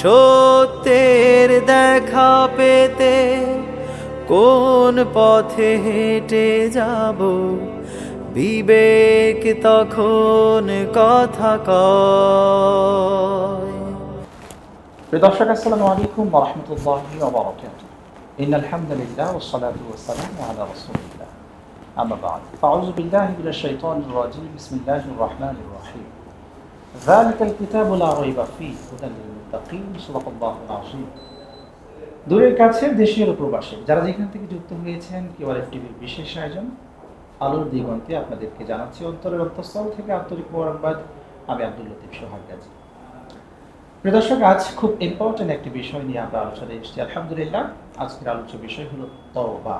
সত্যের দেখা পেতে কোন পথে হেঁটে যাব? বিবেক তখন কথা কয়। দর্শক, আসসালামু আলাইকুম ওরহমতুল্লাহি ওবরাকাতুহু ইন আলহামদুলিল্লাহ ওয়াসসালাতু ওয়াসসালামু আলা রাসূলিল্লাহ। আম্মা বা'দ। ফাউযু বিল্লাহি মিনাশ শাইতানির রাজীম। বিসমিল্লাহির রহমানির রহিম। যালিকাল কিতাবু লা রাইবা ফীহি হুদাল লিল দূরের কাছে দেশীয় প্রবাসী, যারা যেখান থেকে যুক্ত হয়েছেন কেওয়ারএফ টিভির বিশেষ আয়োজন, আলোর দিগন্তে আপনাদেরকে জানাচ্ছি, অন্তরের অন্তঃস্থল থেকে আন্তরিক মোবারকবাদ। আমি আব্দুল লতিফ সোহাগ গাজী প্রিয় দর্শক, আজ খুব ইম্পর্টেন্ট একটি বিষয় নিয়ে আমরা আলোচনায় এসেছি। আলহামদুলিল্লাহ, আজকের আলোচ্য বিষয় হলো তওবা।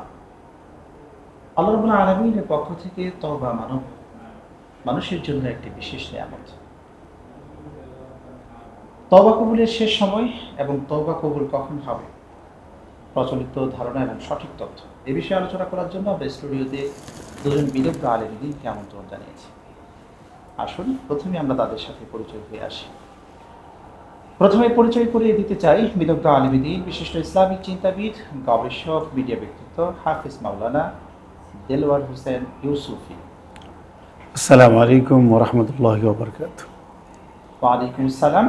আল্লাহ আলমিনের পক্ষ থেকে তওবা মানব মানুষের জন্য একটি বিশেষ নিয়ামত। তওবা কবুলের শেষ সময় এবং তওবা কবুল কখন হবে? প্রচলিত ধারণা এবং সঠিক তথ্য। এ বিষয়ে আলোচনা করার জন্য আমরা স্টুডিওতে দুজন বিদগ্ধ আলেমদিনকে আমন্ত্রণ জানিয়েছি। আসুন প্রথমে আমরা তাদের সাথে পরিচয় হয়ে আসি। প্রথমে পরিচয় করিয়ে দিতে চাই বিদগ্ধ আলিমিদিন বিশিষ্ট ইসলামিক চিন্তাবিদ গবেষক মিডিয়া ব্যক্তিত্ব হাফিজ মাওলানা দেলওয়ার হোসেন ইউসুফি। আসসালামু আলাইকুম ওরহমতুল্লাহ ওয়ালাইকুম আসসালাম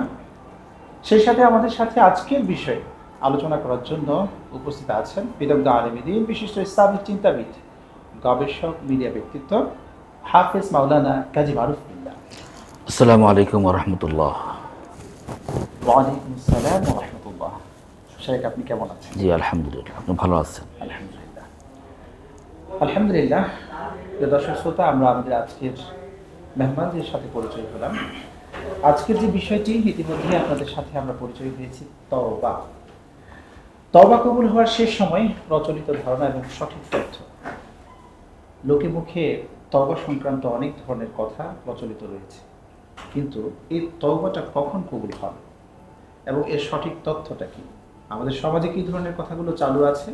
সেই সাথে আমাদের সাথে আজকের বিষয়ে আলোচনা করার জন্য উপস্থিত আছেন বিদগ্ধ আলিমিদিন বিশিষ্ট ইসলামিক চিন্তাবিদ গবেষক মিডিয়া ব্যক্তিত্ব হাফেজ মাওলানা কাজী মারুফুল্লাহ আসসালামু আলাইকুম রহমতুল্লাহ। ওয়ালাইকুম আসসালাম রহমতুল্লাহ। শেখ আপনি কেমন আছেন? জি আলহামদুলিল্লাহ। আপনি ভালো আছেন? আলহামদুলিল্লাহ। আলহামদুলিল্লাহ। দর্শক শ্রোতা আমরা আমাদের আজকের মেহমানদের সাথে পরিচয় হলাম। আজকের যে বিষয়টি ইতিমধ্যে আপনাদের সাথে আমরা পরিচয় হয়েছি, তওবা। তওবা কবুল হওয়ার শেষ সময় প্রচলিত ধারণা এবং সঠিক তথ্য। লোকে মুখে তওবা সংক্রান্ত অনেক ধরনের কথা প্রচলিত রয়েছে, কিন্তু এই তবাটা কখন কবুল হবে? এবং এর সঠিক তথ্যটা কি? আমাদের সমাজে কি ধরনের কথাগুলো চালু আছে?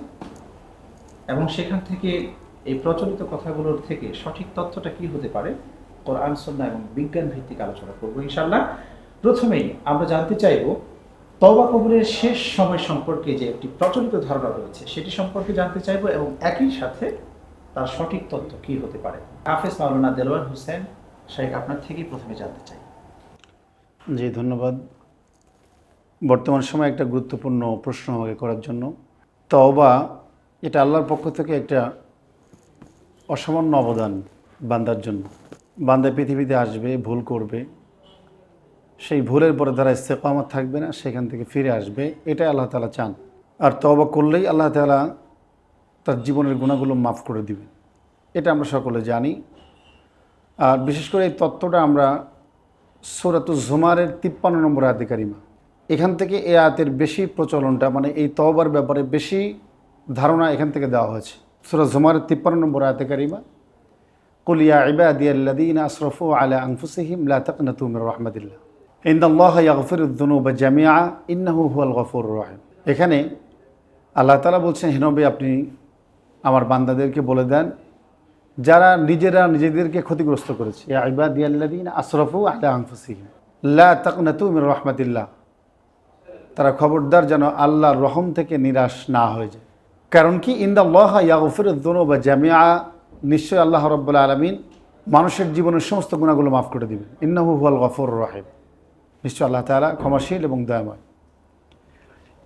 এবং সেখান থেকে এই প্রচলিত কথাগুলোর থেকে সঠিক তথ্যটা কি হতে পারে? কোরআন সন্না এবং বিজ্ঞান ভিত্তিক আলোচনা করব ইনশাল্লাহ প্রথমেই আমরা জানতে চাইব তবা কবুলের শেষ সময় সম্পর্কে যে একটি প্রচলিত ধারণা রয়েছে, সেটি সম্পর্কে জানতে চাইব এবং একই সাথে তার সঠিক তথ্য কি হতে পারে। হাফেজ মাওলানা দেলোয়ার হোসেন শেখ আপনার থেকেই প্রথমে জানতে চাই। জি, ধন্যবাদ। বর্তমান সময়ে একটা গুরুত্বপূর্ণ প্রশ্ন আমাকে করার জন্য। তওবা, এটা আল্লাহর পক্ষ থেকে একটা অসামান্য অবদান বান্দার জন্য। বান্দা পৃথিবীতে আসবে, ভুল করবে, সেই ভুলের পরে তারা ইস্তেকামত থাকবে না, সেখান থেকে ফিরে আসবে, এটাই আল্লাহ তালা চান। আর তওবা করলেই আল্লাহ তালা তার জীবনের গুণাগুলো মাফ করে দিবেন। এটা আমরা সকলে জানি। আর বিশেষ করে এই তত্ত্বটা আমরা সুরাতু জুমারের তিপ্পান্ন নম্বর আয়াতে কারিমা। এখান থেকে এই আয়াতের বেশি প্রচলনটা মানে এই তওবার ব্যাপারে বেশি ধারণা এখান থেকে দেওয়া হয়েছে। সুরাত জুমারের তিপ্পান্ন নম্বর আয়াতে কারিমা। قل يا عبادي الذين أسرفوا على أنفسهم لا تقنطوا من رحمة الله إن الله يغفر الذنوب جميعا إنه هو الغفور الرحيم এখানে আল্লাহ তালা বলছেন হেনবে আপনি আমার বান্দাদেরকে বলে দেন যারা নিজেরা নিজেদেরকে ক্ষতিগ্রস্ত করেছে ইয়া ইবাদিয়াল্লাদিন আশরফু আলা আনফুসিহিম লা তাকনাতু মির রহমাতিল্লাহ তারা খবরদার যেন আল্লাহর রহম থেকে নিরাশ না হয়ে যায় কারণ কি ইন্দাল্লাহ ইয়াগফির দুনুবা জামিয়া নিশ্চয় আল্লাহ রব্বুল্লা আলমিন মানুষের জীবনের সমস্ত গুণাগুলো মাফ করে দিবেন। ইন্নাহু হুয়াল গফর রাহিম। নিশ্চয় আল্লাহ তাআলা ক্ষমাশীল এবং দয়াময়।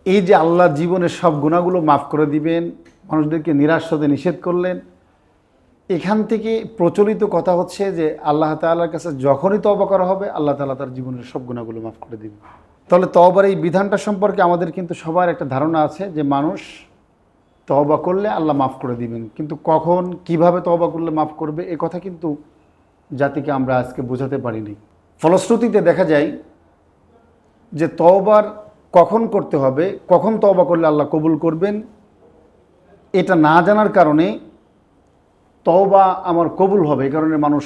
এই যে আল্লাহ জীবনের সব গুণাগুলো মাফ করে দিবেন, মানুষদেরকে নিরাশ হতে নিষেধ করলেন, এখান থেকে প্রচলিত কথা হচ্ছে যে আল্লাহ তাআলার কাছে যখনই তবা করা হবে, আল্লাহ তাআলা তার জীবনের সব গুণাগুলো মাফ করে দিবেন। তাহলে তবার এই বিধানটা সম্পর্কে আমাদের কিন্তু সবার একটা ধারণা আছে যে মানুষ তবা করলে আল্লাহ মাফ করে দিবেন কিন্তু কখন, কীভাবে তবা করলে মাফ করবে, এ কথা কিন্তু জাতিকে আমরা আজকে বোঝাতে পারিনি ফলশ্রুতিতে দেখা যায় যে তওবার কখন করতে হবে, কখন তওবা করলে আল্লাহ কবুল করবেন, এটা না জানার কারণে তওবা আমার কবুল হবে এই কারণে মানুষ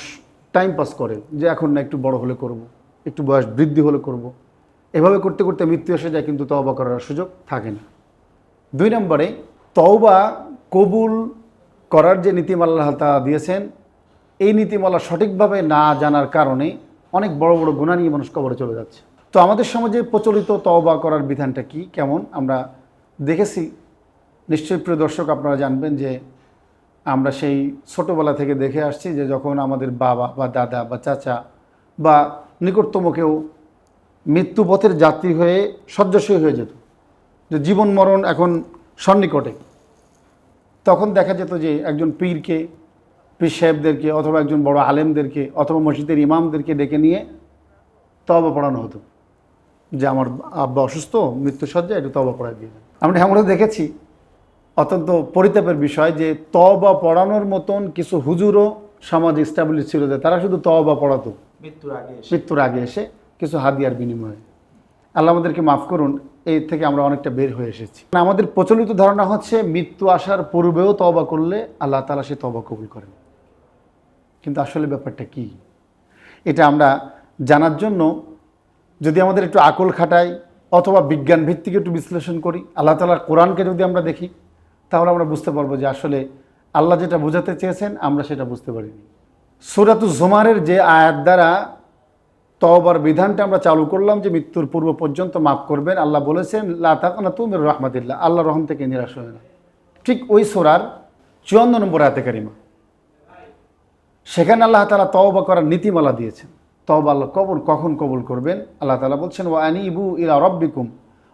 টাইম পাস করে, যে এখন না একটু বড় হলে করব। একটু বয়স বৃদ্ধি হলে করব। এভাবে করতে করতে মৃত্যু এসে যায়, কিন্তু তওবা করার সুযোগ থাকে না দুই নম্বরে তওবা কবুল করার যে নীতিমালা আল্লাহ দিয়েছেন, এই নীতিমালা সঠিকভাবে না জানার কারণে অনেক বড় বড় গুণা নিয়ে মানুষ কবরে চলে যাচ্ছে। তো আমাদের সমাজে প্রচলিত তওবা করার বিধানটা কি? কেমন? আমরা দেখেছি, নিশ্চয়ই প্রিয় দর্শক আপনারা জানবেন যে আমরা সেই ছোটোবেলা থেকে দেখে আসছি যে যখন আমাদের বাবা বা দাদা বা চাচা বা নিকটতম কেউ মৃত্যুপথের যাত্রী হয়ে শয্যাশয়ী হয়ে যেত। যে জীবন মরণ এখন সন্নিকটে। তখন দেখা যেত যে একজন পীরকে পীর সাহেবদেরকে অথবা একজন বড় আলেমদেরকে অথবা মসজিদের ইমামদেরকে ডেকে নিয়ে তবা পড়ানো হতো। যে আমার আব্বা অসুস্থ মৃত্যুসজ্জা একটু তবা পড়ায় দিয়ে আমরা আমরা দেখেছি অত্যন্ত পরিতাপের বিষয় যে তবা পড়ানোর মতন কিছু হুজুরও সমাজ স্টাবলিশ ছিল যে তারা শুধু তবা পড়াতো। মৃত্যুর আগে মৃত্যুর আগে এসে কিছু হাদিয়ার বিনিময়ে। আল্লাহ আমাদেরকে মাফ করুন, এর থেকে আমরা অনেকটা বের হয়ে এসেছি। মানে আমাদের প্রচলিত ধারণা হচ্ছে, মৃত্যু আসার পূর্বেও তবা করলে আল্লাহ তালা সে তবা কবুল করেন। কিন্তু আসলে ব্যাপারটা কি? এটা আমরা জানার জন্য যদি আমাদের একটু আকল খাটাই, অথবা বিজ্ঞান ভিত্তিক একটু বিশ্লেষণ করি, আল্লাহ তালার কোরআনকে যদি আমরা দেখি, তাহলে আমরা বুঝতে পারব যে আসলে আল্লাহ যেটা বোঝাতে চেয়েছেন, আমরা সেটা বুঝতে পারিনি। সুরাতু জুমারের যে আয়াত দ্বারা তওবার বিধানটা আমরা চালু করলাম যে মৃত্যুর পূর্ব পর্যন্ত মাফ করবেন। আল্লাহ বলেছেন লাতাকনা তুমির রহমাতিল্লাহ। আল্লাহ রহম থেকে নিরাশ হয় না। ঠিক ওই সোরার চুয়ান্ন নম্বর আয়াতে কারিমা। সেখানে আল্লাহ তালা তওবা করার নীতিমালা দিয়েছেন। তওবা আল্লাহ কবুল, কখন কবুল করবেন? আল্লাহ তালা বলছেন ও আনিবু ইলা রব্বিকুম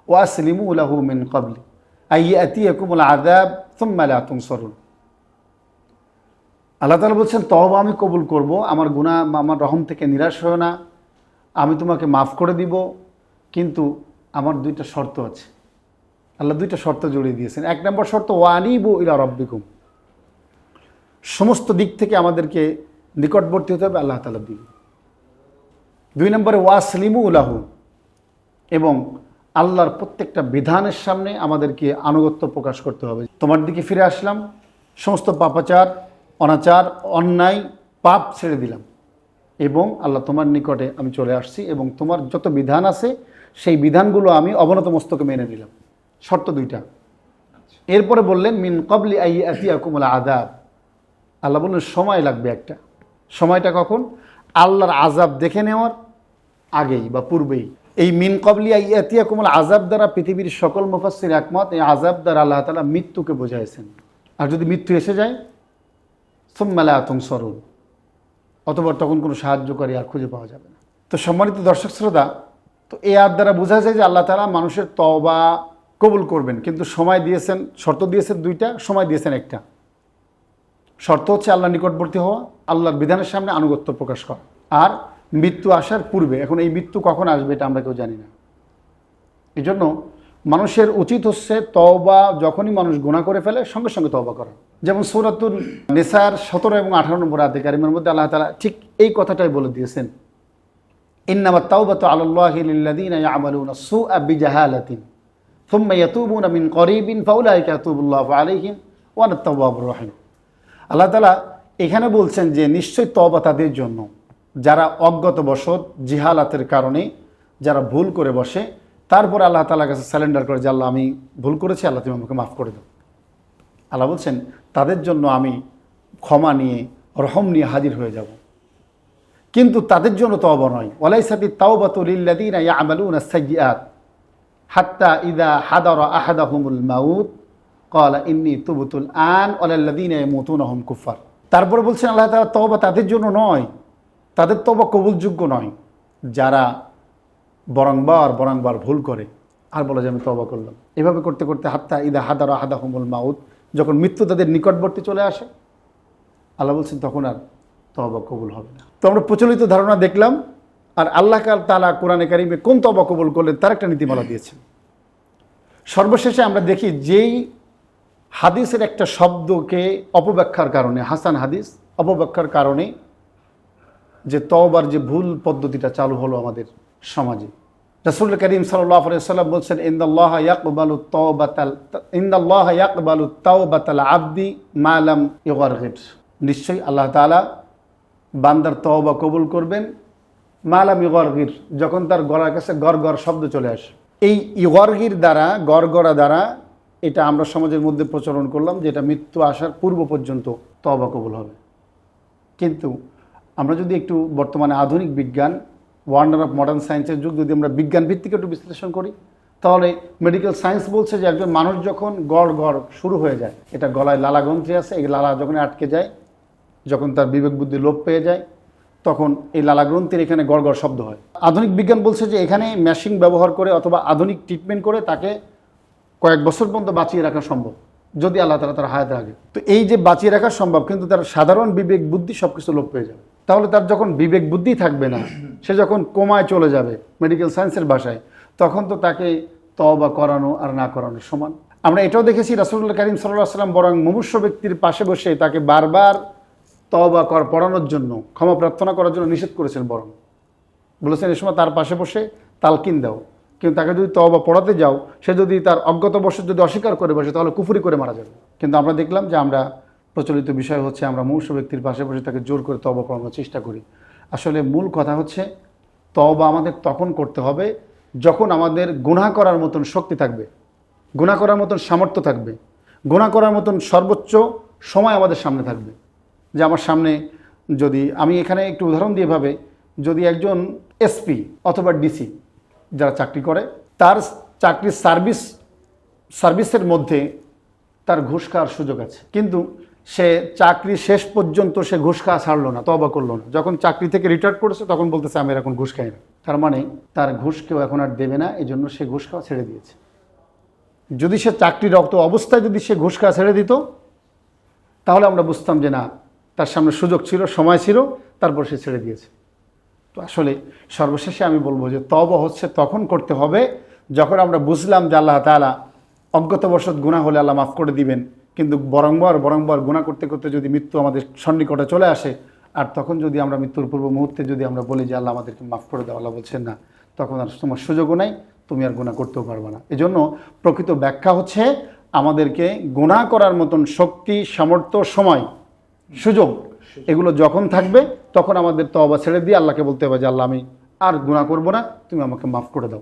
ও আসলিমু লাহু মিন কবলি আইয়াতিয়াকুমুল আযাব থুম্মা লা তুনসরুন। আল্লাহ তালা বলছেন, তওবা আমি কবুল করব, আমার গুনাহ, আমার রহম থেকে নিরাশ হয় না। আমি তোমাকে মাফ করে দিব, কিন্তু আমার দুইটা শর্ত আছে। আল্লাহ দুইটা শর্ত জড়িয়ে দিয়েছেন। এক নম্বর শর্ত, ওয়ানিবু ইলা রব্বিকুম। সমস্ত দিক থেকে আমাদেরকে নিকটবর্তী হতে হবে, আল্লাহ তালার দিকে দুই নম্বরে, ওয়াসলিমু উলাহু এবং আল্লাহর প্রত্যেকটা বিধানের সামনে আমাদেরকে আনুগত্য প্রকাশ করতে হবে। তোমার দিকে ফিরে আসলাম, সমস্ত পাপাচার, অনাচার, অন্যায়, পাপ ছেড়ে দিলাম। এবং আল্লাহ তোমার নিকটে আমি চলে আসছি এবং তোমার যত বিধান আছে, সেই বিধানগুলো আমি অবনত মস্তকে মেনে নিলাম। শর্ত দুইটা। এরপরে বললেন, মিন কবলি আই আতিয়া কুমলা আদাব আল্লাহ বললেন, সময় লাগবে একটা। সময়টা কখন? আল্লাহর আজাব দেখে নেওয়ার আগেই বা পূর্বেই। এই মিন কবলিয়া ইয়াতিয়া কুমল আজাব দ্বারা পৃথিবীর সকল মুফাসির একমত, এই আজাব দ্বারা আল্লাহ তালা মৃত্যুকে বোঝাইছেন। আর যদি মৃত্যু এসে যায় সোম্মালা আতং সরুন অথবা তখন কোনো সাহায্যকারী আর খুঁজে পাওয়া যাবে না। তো সম্মানিত দর্শক শ্রোতা, তো এই আর দ্বারা বোঝা যায় যে আল্লাহ তালা মানুষের তবা কবুল করবেন। কিন্তু সময় দিয়েছেন, শর্ত দিয়েছেন দুইটা, সময় দিয়েছেন একটা। শর্ত হচ্ছে আল্লাহ নিকটবর্তী হওয়া, আল্লাহর বিধানের সামনে আনুগত্য প্রকাশ করা। আর মৃত্যু আসার পূর্বে, এখন এই মৃত্যু কখন আসবে এটা আমরা কেউ জানি না। এই জন্য মানুষের উচিত হচ্ছে তওবা যখনই মানুষ গুণা করে ফেলে, সঙ্গে সঙ্গে তওবা করা। যেমন সৌরাতুল নেসার সতেরো এবং আঠারো নম্বর আধিকারিমের মধ্যে আল্লাহ তালা ঠিক এই কথাটাই বলে দিয়েছেন। ইন্নামা তাওবাত আল্লাহ লিল্লাযীনা ইয়ামালুনা সুআ বিজাহালাতিন থুম্মা ইয়াতুবুনা করিবিন ফাউলাইকা ইয়াতুবুল্লাহু আলাইহিম ওয়া আনা তাওয়াবুর রহিম। আল্লাহ তালা এখানে বলছেন যে নিশ্চয় তবা তাদের জন্য। যারা অজ্ঞত বসত জিহালাতের কারণে, যারা ভুল করে বসে তারপর আল্লাহ তালার কাছে স্যালেন্ডার করে যে, আল্লাহ, আমি ভুল করেছি, আল্লাহ, তুমি আমাকে মাফ করে দাও। আল্লাহ বলছেন, তাদের জন্য আমি ক্ষমা নিয়ে, রহম নিয়ে হাজির হয়ে যাব। কিন্তু তাদের জন্য তওবা নয়। ওয়ালাইসাতি তাওবাতুলিল্লাযীনা ইয়ামালুনা সাইয়্যাত। হাত্তা ইদা হাদার আহাদাহুমুল মাউত। কলা ইন্নি তুবুতুল আন ওলাল্লাদিন আহম কুফার তারপরে বলছেন, আল্লাহ তালা তবা তাদের জন্য নয়। তাদের তবা কবুলযোগ্য নয়। যারা বরংবার বরংবার ভুল করে। আর বলে যে, আমি তবা করলাম। এভাবে করতে করতে হাত্তা ইদা হাদার আহাদা হুমুল মাউত, যখন মৃত্যু তাদের নিকটবর্তী চলে আসে, আল্লাহ বলছেন, তখন আর তবা কবুল হবে না। তো আমরা প্রচলিত ধারণা দেখলাম, আর আল্লাহ কাল তালা কোরআনে কারিমে কোন তবা কবুল করলেন, তার একটা নীতিমালা দিয়েছেন। সর্বশেষে আমরা দেখি, যেই হাদিসের একটা শব্দকে অপব্যাখ্যার কারণে, হাসান হাদিস অপব্যাখ্যার কারণে, যে তওবার যে ভুল পদ্ধতিটা চালু হলো আমাদের সমাজে। রসুল করিম সাল্লাম বলছেন তওবাতাল আব্দি মালাম নিশ্চয়ই আল্লাহ তাআলা বান্দার তওবা কবুল করবেন। মালাম ইগরগির যখন তার গলার কাছে গড় গড় শব্দ চলে আসে। এই ইগরগির দ্বারা, গড়গড়া দ্বারা এটা আমরা সমাজের মধ্যে প্রচলন করলাম যে এটা মৃত্যু আসার পূর্ব পর্যন্ত তবা কবুল হবে। কিন্তু আমরা যদি একটু বর্তমানে আধুনিক বিজ্ঞান ওয়ান্ডার অফ মডার্ন সায়েন্সের যুগ, যদি আমরা বিজ্ঞান ভিত্তিক একটু বিশ্লেষণ করি, তাহলে মেডিকেল সায়েন্স বলছে যে একজন মানুষ যখন গড় গড় শুরু হয়ে যায়, এটা গলায় লালা গ্রন্থি আছে, এই লালা যখন আটকে যায়, যখন তার বিবেক বুদ্ধি লোপ পেয়ে যায়, তখন এই লালা গ্রন্থির এখানে গড় গড় শব্দ হয়। আধুনিক বিজ্ঞান বলছে যে এখানে মেশিন ব্যবহার করে অথবা আধুনিক ট্রিটমেন্ট করে তাকে কয়েক বছর পর্যন্ত বাঁচিয়ে রাখা সম্ভব, যদি আল্লাহ তালা তার হায়াত রাখে। তো এই যে বাঁচিয়ে রাখা সম্ভব, কিন্তু তার সাধারণ বিবেক বুদ্ধি সব কিছু লোপ পেয়ে যাবে। তাহলে তার যখন বিবেক বুদ্ধি থাকবে না, সে যখন কোমায় চলে যাবে মেডিকেল সায়েন্সের ভাষায় তখন তো তাকে তবা করানো আর না করানো সমান। আমরা এটাও দেখেছি রাসুল্লাহ করিম সাল্লাহ সাল্লাম বরং মুমূর্ষ ব্যক্তির পাশে বসে তাকে বারবার তবা কর, পড়ানোর জন্য, ক্ষমা প্রার্থনা করার জন্য নিষেধ করেছেন বরং। বলেছেন, এ সময় তার পাশে বসে তালকিন দাও। কিন্তু তাকে যদি তবা পড়াতে যাও, সে যদি তার অজ্ঞতাবশত যদি অস্বীকার করে বসে, তাহলে কুফুরি করে মারা যাবে। কিন্তু আমরা দেখলাম যে আমরা প্রচলিত বিষয় হচ্ছে আমরা মূর্ষ ব্যক্তির পাশে বসে তাকে জোর করে তবা করানোর চেষ্টা করি। আসলে মূল কথা হচ্ছে তবা আমাদের তখন করতে হবে যখন আমাদের গুনাহ করার মতন শক্তি থাকবে, গুনাহ করার মতন সামর্থ্য থাকবে, গুনাহ করার মতন সর্বোচ্চ সময় আমাদের সামনে থাকবে। যে আমার সামনে যদি, আমি এখানে একটু উদাহরণ দিয়ে ভাবে, যদি একজন এসপি অথবা ডিসি যারা চাকরি করে, তার চাকরির সার্ভিস, সার্ভিসের মধ্যে তার ঘুষ খাওয়ার সুযোগ আছে। কিন্তু সে চাকরি শেষ পর্যন্ত সে ঘুষ খাওয়া ছাড়লো না তবা করল না। যখন চাকরি থেকে রিটায়ার করেছে, তখন বলতেছে, আমি এখন ঘুষ খাই না। তার মানে তার ঘুষ কেউ এখন আর দেবে না এই জন্য সে ঘুষ খাওয়া ছেড়ে দিয়েছে। যদি সে চাকরিরত অবস্থায় যদি সে ঘুষ খাওয়া ছেড়ে দিত, তাহলে আমরা বুঝতাম যে না, তার সামনে সুযোগ ছিল, সময় ছিল, তারপর সে ছেড়ে দিয়েছে। তো আসলে সর্বশেষে আমি বলব যে তব হচ্ছে তখন করতে হবে, যখন আমরা বুঝলাম যে আল্লাহ তালা অজ্ঞতাবশত গুণা হলে আল্লাহ মাফ করে দিবেন কিন্তু বরংবার বরংবার গুণা করতে করতে যদি মৃত্যু আমাদের সন্নিকটে চলে আসে আর তখন যদি আমরা মৃত্যুর পূর্ব মুহূর্তে যদি আমরা বলি যে আল্লাহ আমাদেরকে মাফ করে দেওয়া আল্লাহ বলছেন না তখন আর তোমার সুযোগও নাই তুমি আর গুণা করতেও পারবে না। এজন্য প্রকৃত ব্যাখ্যা হচ্ছে আমাদেরকে গুণা করার মতন শক্তি সামর্থ্য সময় সুযোগ এগুলো যখন থাকবে তখন আমাদের তবা ছেড়ে দিয়ে আল্লাহকে বলতে হবে যে আল্লাহ আমি আর গুণা করব না তুমি আমাকে মাফ করে দাও।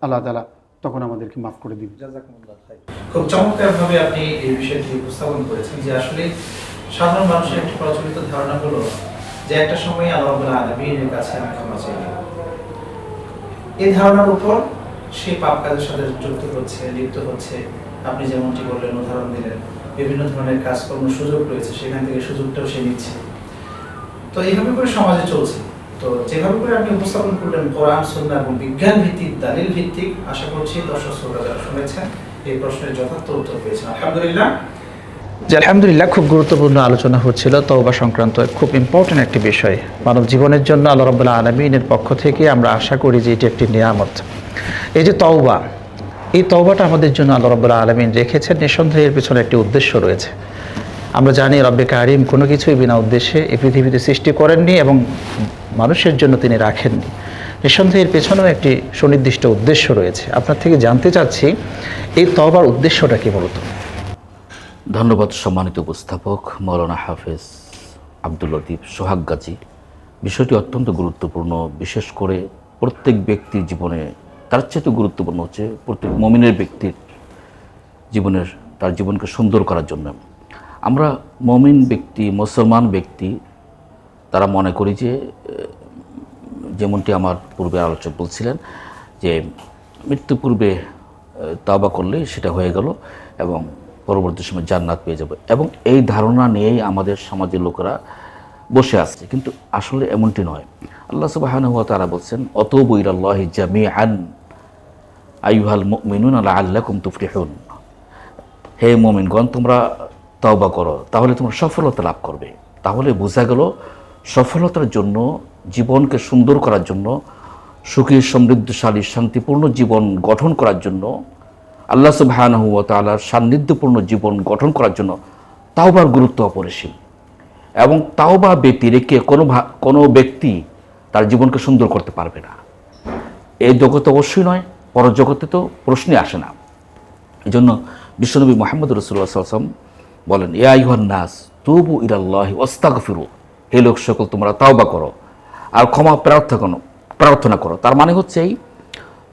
আল্লাহ তালা তখন আমাদেরকে মাফ করে দিবে খুব চমৎকার ভাবে আপনি এই বিষয়টি উপস্থাপন করেছেন যে আসলে সাধারণ মানুষের একটি প্রচলিত ধারণা হলো যে একটা সময় আল্লাহ কাছে আমি ক্ষমা চাই। এই ধারণার উপর সে পাপ কাজের সাথে যুক্ত হচ্ছে, লিপ্ত হচ্ছে। আপনি যেমনটি বললেন, উদাহরণ দিলেন, বিভিন্ন ধরনের কাজকর্ম সুযোগ রয়েছে, সেখান থেকে সুযোগটাও সে নিচ্ছে। তো এইভাবে করে সমাজে চলছে। তো যেভাবে করে আপনি উপস্থাপন করলেন, কোরআন, সুন্নাহ এবং বিজ্ঞান ভিত্তিক, দালিল ভিত্তিক, আশা করছি দর্শক শ্রোতা যারা শুনেছেন, এই প্রশ্নের যথার্থ উত্তর পেয়েছেন। আলহামদুলিল্লাহ। জি আলহামদুলিল্লাহ খুব গুরুত্বপূর্ণ আলোচনা হচ্ছিল, তওবা সংক্রান্ত খুব ইম্পর্টেন্ট একটি বিষয়। মানব জীবনের জন্য আল্লাহ রব্বুল্লাহ আলমিনের পক্ষ থেকে আমরা আশা করি যে এটি একটি নিয়ামত। এই যে তওবা, এই তওবাটা আমাদের জন্য আল্লাহ রব্বুল্লাহ আলমিন রেখেছেন, নিঃসন্দেহে এর পেছনে একটি উদ্দেশ্য রয়েছে। আমরা জানি রব্বে কারিম কোনো কিছুই বিনা উদ্দেশ্যে এই পৃথিবীতে সৃষ্টি করেননি এবং মানুষের জন্য তিনি রাখেননি। নিঃসন্দেহে এর পেছনেও একটি সুনির্দিষ্ট উদ্দেশ্য রয়েছে। আপনার থেকে জানতে চাচ্ছি, এই তবার উদ্দেশ্যটা কি মূলত ধন্যবাদ সম্মানিত উপস্থাপক, মৌলানা হাফেজ আব্দুল লতিফ সোহাগ গাজী। বিষয়টি অত্যন্ত গুরুত্বপূর্ণ, বিশেষ করে প্রত্যেক ব্যক্তির জীবনে, তার চেয়ে গুরুত্বপূর্ণ হচ্ছে প্রত্যেক মমিনের ব্যক্তির জীবনের, তার জীবনকে সুন্দর করার জন্য। আমরা মমিন ব্যক্তি, মুসলমান ব্যক্তি, তারা মনে করি যে যেমনটি আমার পূর্বে আলোচক বলছিলেন, যে মৃত্যু পূর্বে তাবা করলে সেটা হয়ে গেল এবং পরবর্তী সময় জান্নাত পেয়ে যাবে। এবং এই ধারণা নিয়েই আমাদের সমাজের লোকেরা বসে আসছে কিন্তু আসলে এমনটি নয়। আল্লাহ সুবাহান হুয়া তারা বলছেন অত বৈরাল্লাহি জামি আন আইহাল মিনুন আল্লাহ আল্লাহ আল্লাকুম তুফরিহুন হে মোমিনগণ, তোমরা তওবা করো, তাহলে তোমরা সফলতা লাভ করবে। তাহলে বোঝা গেল সফলতার জন্য জীবনকে সুন্দর করার জন্য, সুখী, সমৃদ্ধশালী, শান্তিপূর্ণ জীবন গঠন করার জন্য, আল্লাহ সুবহানাহু ওয়া তাআলার সান্নিধ্যপূর্ণ জীবন গঠন করার জন্য তাওবার গুরুত্ব অপরিসীম। এবং তাওবা ব্যক্তি রেখে কোনো কোনো ব্যক্তি তার জীবনকে সুন্দর করতে পারবে না। এই জগতে অবশ্যই নয়, পরজগতে তো প্রশ্নই আসে না। এই জন্য বিশ্বনবী মোহাম্মদ রসুল্লাহ সাল্লাম বলেন এ আইহান নাস, তবু ইরাল্লাহি ওস্তাক ফিরু হে লোক, সকল তোমরা তাওবা করো। আর ক্ষমা প্রার্থনা প্রার্থনা করো। তার মানে হচ্ছে এই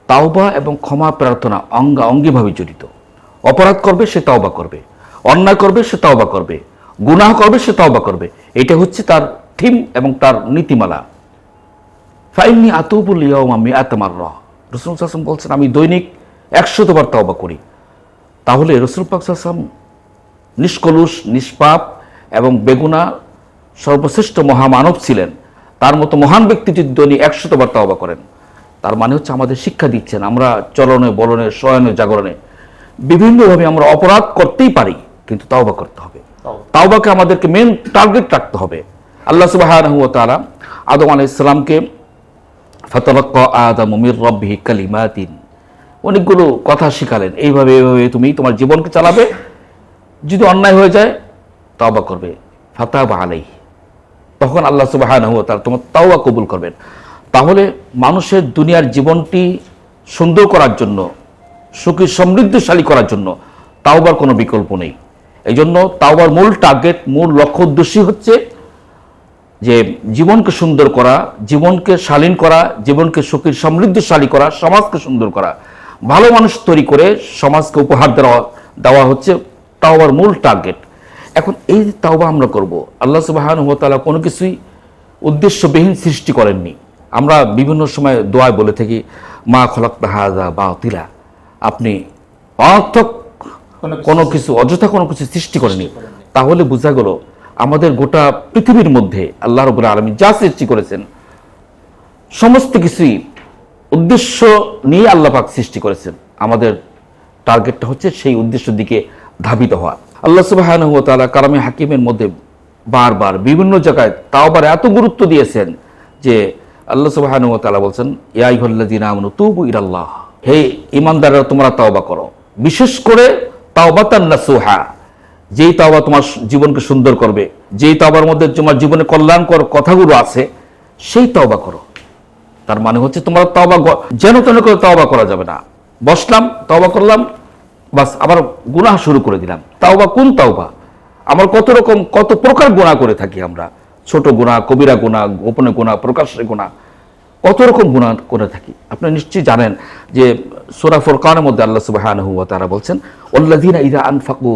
তাওবা এবং ক্ষমা প্রার্থনা অঙ্গা অঙ্গিভাবে জড়িত। অপরাধ করবে, সে তাওবা করবে। অন্যায় করবে, সে তাওবা করবে। গুনাহ করবে, সে তাওবা করবে। এটা হচ্ছে তার থিম এবং তার নীতিমালা। ফাইনি আতুবুল ইয়াউমা মিআতামার রহ রসুল সাসম বলছেন, আমি দৈনিক একশতবার তাওবা করি। তাহলে রসুল পাক সাসম নিষ্কলুষ, নিষ্পাপ এবং বেগুনা সর্বশ্রেষ্ঠ মহামানব ছিলেন। তার মতো মহান ব্যক্তি যদি দৈনিক একশতবার তওবা করেন। তার মানে হচ্ছে আমাদের শিক্ষা দিচ্ছেন আমরা চলনে বলনে শয়নে জাগরণে বিভিন্নভাবে আমরা অপরাধ করতেই পারি কিন্তু তাওবা করতে হবে। তাওবাকে আমাদেরকে মেন টার্গেট রাখতে হবে। আল্লাহ ওয়া তাআলা আদম আলাইহিস সালামকে ফাতালাক্কা আদম মির রাব্বিহি কালিমাতিন। অনেকগুলো কথা শিখালেন এইভাবে এইভাবে তুমি তোমার জীবনকে চালাবে যদি অন্যায় হয়ে যায় তাওবা করবে। ফাতাবা আলাইহি। তখন আল্লাহ সুবহানাহু ওয়া তাআলা তোমার তাওবা কবুল করবেন। তাহলে মানুষের দুনিয়ার জীবনটি সুন্দর করার জন্য, সুখী সমৃদ্ধশালী করার জন্য তাওবার কোনো বিকল্প নেই। এই জন্য তাওবার মূল টার্গেট মূল লক্ষ্য, উদ্দেশ্যই হচ্ছে যে জীবনকে সুন্দর করা, জীবনকে শালীন করা, জীবনকে সুখী সমৃদ্ধশালী করা, সমাজকে সুন্দর করা। ভালো মানুষ তৈরি করে সমাজকে উপহার দেওয়া দেওয়া হচ্ছে তাওবার মূল টার্গেট এখন এই যে তাওবা আমরা করব আল্লাহ সুবাহান তাআলা কোনো কিছুই উদ্দেশ্যবিহীন সৃষ্টি করেননি। আমরা বিভিন্ন সময় দোয়ায় বলে থাকি মা খলক হাজা বা তিলা আপনি অর্থক কোনো কিছু কোনো কিছু অযথা কোনো কিছু সৃষ্টি করেনি তাহলে বোঝা গেল আমাদের গোটা পৃথিবীর মধ্যে আল্লাহ রবুল আলমী যা সৃষ্টি করেছেন সমস্ত কিছুই উদ্দেশ্য নিয়ে আল্লাহ পাক সৃষ্টি করেছেন। আমাদের টার্গেটটা হচ্ছে সেই উদ্দেশ্যের দিকে ধাবিত হওয়া। আল্লাহ সুবাহ কারামে হাকিমের মধ্যে বারবার বিভিন্ন জায়গায় তাও আবার এত গুরুত্ব দিয়েছেন যে আল্লাহ সুবাহ বলছেন ইয়াইহল্লাদিন আমনু তুবু ইরাল্লাহ হে ইমানদাররা তোমরা তাওবা করো। বিশেষ করে তাওবাতান নাসুহা, যেই তাওবা তোমার জীবনকে সুন্দর করবে, যেই তাওবার মধ্যে তোমার জীবনে কল্যাণকর কথাগুলো আছে, সেই তাওবা করো। তার মানে হচ্ছে তোমরা তওবা যেন তেন করে তওবা করা যাবে না। বসলাম, তওবা করলাম বাস, আবার গুনাহ শুরু করে দিলাম। তাওবা কোন তাওবা? আমার কত রকম, কত প্রকার গুনাহ করে থাকি আমরা। ছোট গুনাহ, কবিরা গুনাহ, গোপনে গুনাহ প্রকাশ্যে গুনাহ, কত রকম গুনাহ করে থাকি। আপনি নিশ্চয়ই জানেন যে সূরা ফুরকানের মধ্যে আল্লাহ সুবহানাহু ওয়া তারা বলছেন আল্লাযীনা ইযা আনফাকু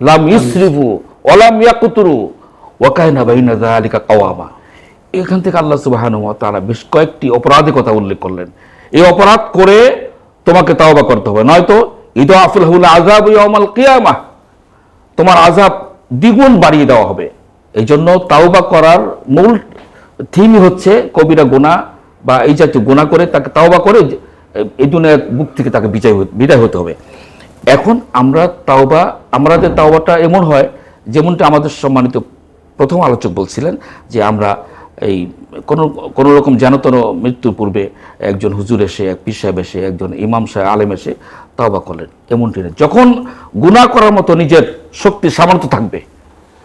লাম ইসরিফু ওয়া লাম ইয়াকতুরু ওয়া কানা বাইনা যালিকা কাওয়ামা। এখান থেকে আল্লাহ সুবহানাহু ওয়া তাআলা বেশ কয়েকটি অপরাধের কথা উল্লেখ করলেন। এই অপরাধ করে তোমাকে তাওবা করতে হবে। নয়তো কিয়ামাহ তোমার আযাব দ্বিগুণ বাড়িয়ে দেওয়া হবে। এই জন্য তাওবা করার মূল থিমই হচ্ছে কবিরা গোনা বা এই জাতীয় গোনা করে তাকে তাওবা করে এই দুনিয়ার বুক থেকে তাকে বিজয় বিদায় হতে হবে। এখন আমরা তাওবা, আমাদের তাওবাটা এমন হয়, যেমনটা আমাদের সম্মানিত প্রথম আলোচক বলছিলেন, যে আমরা এই কোনো কোনো রকম জানতন মৃত্যুর পূর্বে একজন হুজুর এসে, এক পীর সাহেব এসে, একজন ইমাম সাহেব, আলেম এসে তাওবা করলেন, এমনটি না। যখন গুনাহ করার মতো নিজের শক্তি, সামর্থ্য থাকবে,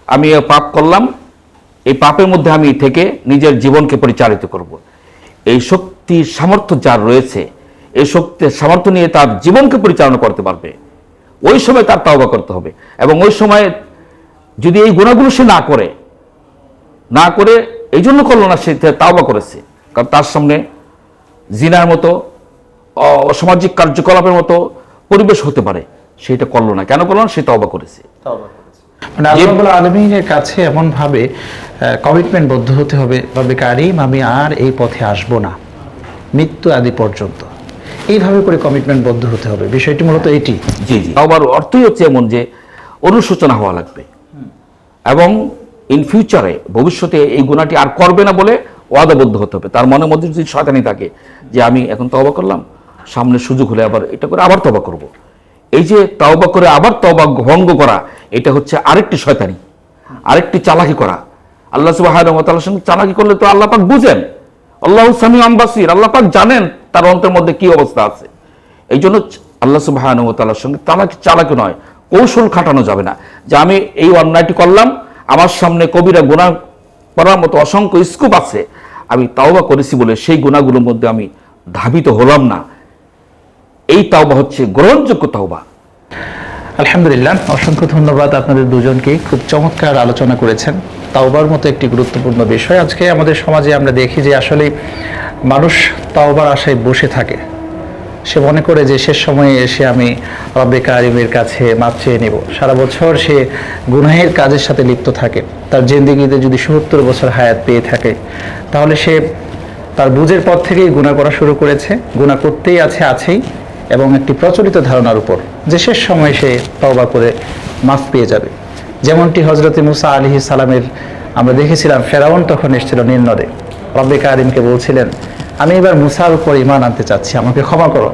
আমি পাপ করলাম, এই পাপের মধ্যে আমি থেকে নিজের জীবনকে পরিচালিত করব। এই শক্তি, সামর্থ্য যার রয়েছে, এই শক্তির সামর্থ্য নিয়ে তার জীবনকে পরিচালনা করতে পারবে, ওই সময় তার তাওবা করতে হবে। এবং ওই সময় যদি এই গুণাগুলো সে না করে না করে, এই জন্য করল না, সে তাওবা করেছে। কারণ তার সামনে জিনার মতো অসামাজিক কার্যকলাপের মতো পরিবেশ হতে পারে সেটা করল না। কেন করল না? সে তাওবা করেছে। তাওবা করেছে। মানে আল্লাহ আলমীর কাছে এমন ভাবে কমিটমেন্ট বদ্ধ হতে হবে রব্বে কারিম আমি আর এই পথে আসব না। মৃত্যু আদি পর্যন্ত। এইভাবে করে কমিটমেন্ট বদ্ধ হতে হবে। বিষয়টি মূলত এটি। জি জি। আবার অর্থই হচ্ছে এমন যে অনুশোচনা হওয়া লাগবে। এবং ইন ফিউচারে ভবিষ্যতে এই গুণাটি আর করবে না বলে ওয়াদাবদ্ধ হতে হবে। তার মনের মধ্যে যদি শয়তানি থাকে যে আমি এখন তবা করলাম সামনে সুযোগ হলে আবার এটা করে আবার তবা করব। এই যে তওবা করে আবার তবা ভঙ্গ করা, এটা হচ্ছে আরেকটি শয়তানি, আরেকটি চালাকি করা। আল্লাহ সঙ্গে চালাকি করলে তো আল্লাহ পাক বুঝেন। আল্লাহ সামি আম্বাসির আল্লাহ পাক জানেন তার অন্তের মধ্যে কি অবস্থা আছে। এই জন্য আল্লাহ সুবাহর সঙ্গে চালাকি চালাকি নয়, কৌশল খাটানো যাবে না। যে আমি এই অন্যায়টি করলাম, আমার সামনে কবিরা গুণা করার মতো অসংখ্য স্কুপ আছে, আমি তাওবা করেছি বলে সেই গুণাগুলোর মধ্যে আমি ধাবিত হলাম না। এই তাওবা হচ্ছে গ্রহণযোগ্য তাওবা। আলহামদুলিল্লাহ, অসংখ্য ধন্যবাদ আপনাদের দুজনকে। খুব চমৎকার আলোচনা করেছেন। তাওবার মতো একটি গুরুত্বপূর্ণ বিষয়। আজকে আমাদের সমাজে আমরা দেখি যে আসলে মানুষ তাওবার আশায় বসে থাকে। সে মনে করে যে শেষ সময়ে এসে আমি রব্বে কারিমের কাছে মাপ চেয়ে নেব। সারা বছর সে গুনাহের কাজের সাথে লিপ্ত থাকে। তার জেন্দিগিতে যদি সত্তর বছর হায়াত পেয়ে থাকে, তাহলে সে তার বুঝের পর থেকেই গুণা করা শুরু করেছে। গুণা করতেই আছে, আছেই। এবং একটি প্রচলিত ধারণার উপর যে শেষ সময় সে তওবা করে মাফ পেয়ে যাবে। যেমনটি হজরতে মুসা আলী সালামের আমরা দেখেছিলাম ফেরাউন তখন এসেছিল নীলনদে রব্বে কারিমকে বলছিলেন আমি এবার মুসার উপর ইমান আনতে চাচ্ছি আমাকে ক্ষমা করো।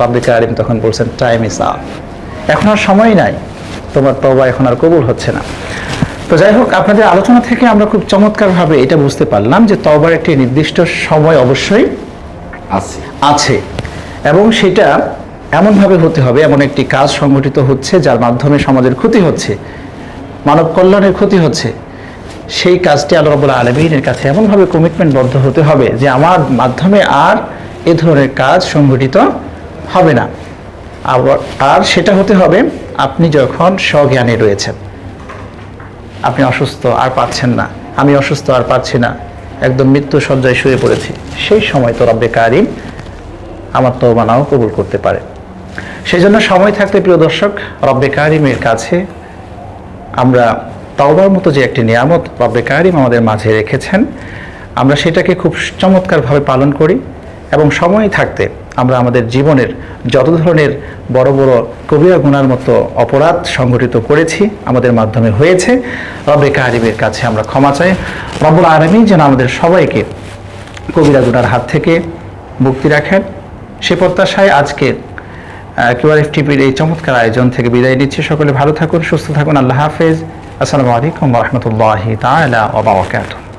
রব্বে কারিম তখন বলছেন টাইম ইস আপ এখন আর সময় নাই। তোমার তওবা এখন আর কবুল হচ্ছে না। তো যাই হোক আপনাদের আলোচনা থেকে আমরা খুব চমৎকারভাবে এটা বুঝতে পারলাম যে তওবার একটি নির্দিষ্ট সময় অবশ্যই আছে। আছে। এবং সেটা এমনভাবে হতে হবে, এমন একটি কাজ সংগঠিত হচ্ছে যার মাধ্যমে সমাজের ক্ষতি হচ্ছে, মানব কল্যাণের ক্ষতি হচ্ছে। সেই কাজটি আল্লাহ আলমিনের কাছে এমনভাবে কমিটমেন্টবদ্ধ হতে হবে যে আমার মাধ্যমে আর এ ধরনের কাজ সংগঠিত হবে না। আবার, আর সেটা হতে হবে আপনি যখন স্বজ্ঞানে রয়েছেন। আপনি অসুস্থ আর পাচ্ছেন না, আমি অসুস্থ আর পাচ্ছি না, একদম মৃত্যু সজ্জায় শুয়ে পড়েছি। সেই সময় তো রব্বে কারিম আমার তো মানাও কবুল করতে পারে। সেই জন্য সময় থাকতে প্রিয় দর্শক, রব্বে কারিমের কাছে আমরা তাওবার মতো যে একটি নিয়ামত রব্বে কারিম আমাদের মাঝে রেখেছেন, আমরা সেটাকে খুব চমৎকারভাবে পালন করি এবং সময় থাকতে আমরা আমাদের জীবনের যত ধরনের বড় বড় কবিরা গুনার মতো অপরাধ সংগঠিত করেছি, আমাদের মাধ্যমে হয়েছে, রব্বে কারিমের কাছে আমরা ক্ষমা চাই। রব্বুল আলমী যেন আমাদের সবাইকে কবিরা গুনার হাত থেকে মুক্তি রাখেন। সে প্রত্যাশায় আজকে কিউআরএফ টিভির এই চমৎকার আয়োজন থেকে বিদায় নিচ্ছি। সকলে ভালো থাকুন, সুস্থ থাকুন। আল্লাহ হাফেজ। আসসালামু আলাইকুম রহমতুল্লাহি তালা ওয়া বারাকাতুহু।